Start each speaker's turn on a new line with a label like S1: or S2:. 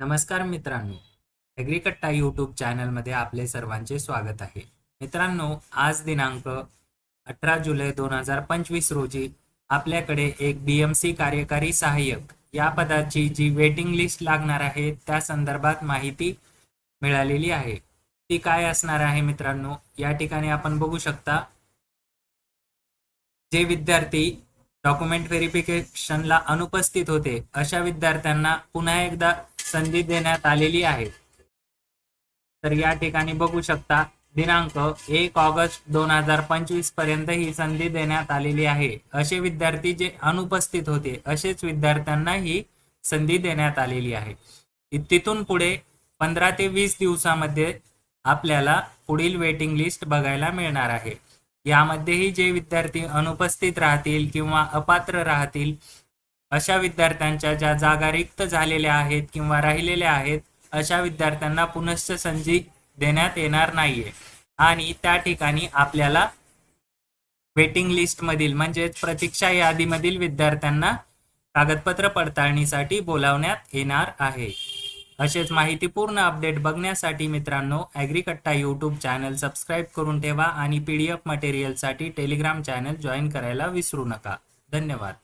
S1: नमस्कार मित्रांनो ॲग्रिकट्टा यूट्यूब चॅनलमध्ये आपले सर्वांचे स्वागत आहे. मित्रांनो आज दिनांक अठरा जुलै दोन हजार पंचवीस रोजी आपल्याकडे एक बी एम सी कार्यकारी सहाय्यक या पदाची जी वेटिंग लिस्ट लागणार आहे त्या संदर्भात माहिती मिळालेली आहे. ती काय असणार आहे मित्रांनो या ठिकाणी आपण बघू शकता जे विद्यार्थी डॉक्युमेंट व्हेरिफिकेशनला अनुपस्थित होते अशा विद्यार्थ्यांना पुन्हा एकदा संधी देण्यात आलेली आहे. तर या ठिकाणी बघू शकता दिनांक एक ऑगस्ट दोन हजार पंचवीसपर्यंत ही संधी देण्यात आलेली आहे. असे विद्यार्थी जे अनुपस्थित होते असेच विद्यार्थ्यांना ही संधी देण्यात आलेली आहे. तिथून पुढे पंधरा ते वीस दिवसामध्ये आपल्याला पुढील वेटिंग लिस्ट बघायला मिळणार आहे. यामध्येही जे विद्यार्थी अनुपस्थित राहतील किंवा अपात्र राहतील अशा विद्यार्थ्यांच्या ज्या जागा रिक्त झालेल्या आहेत किंवा राहिलेल्या आहेत अशा विद्यार्थ्यांना पुनश्च संधी देण्यात येणार नाहीये. आणि त्या ठिकाणी आपल्याला वेटिंग लिस्ट मधील म्हणजेच प्रतीक्षा यादीमधील विद्यार्थ्यांना कागदपत्र पडताळणीसाठी बोलावण्यात येणार आहे. असेच माहितीपूर्ण अपडेट बघण्यासाठी मित्रांनो ऍग्रीकट्टा यूट्यूब चॅनल सबस्क्राईब करून ठेवा आणि पी डी एफ मटेरियलसाठी टेलिग्राम चॅनल जॉईन करायला विसरू नका. धन्यवाद.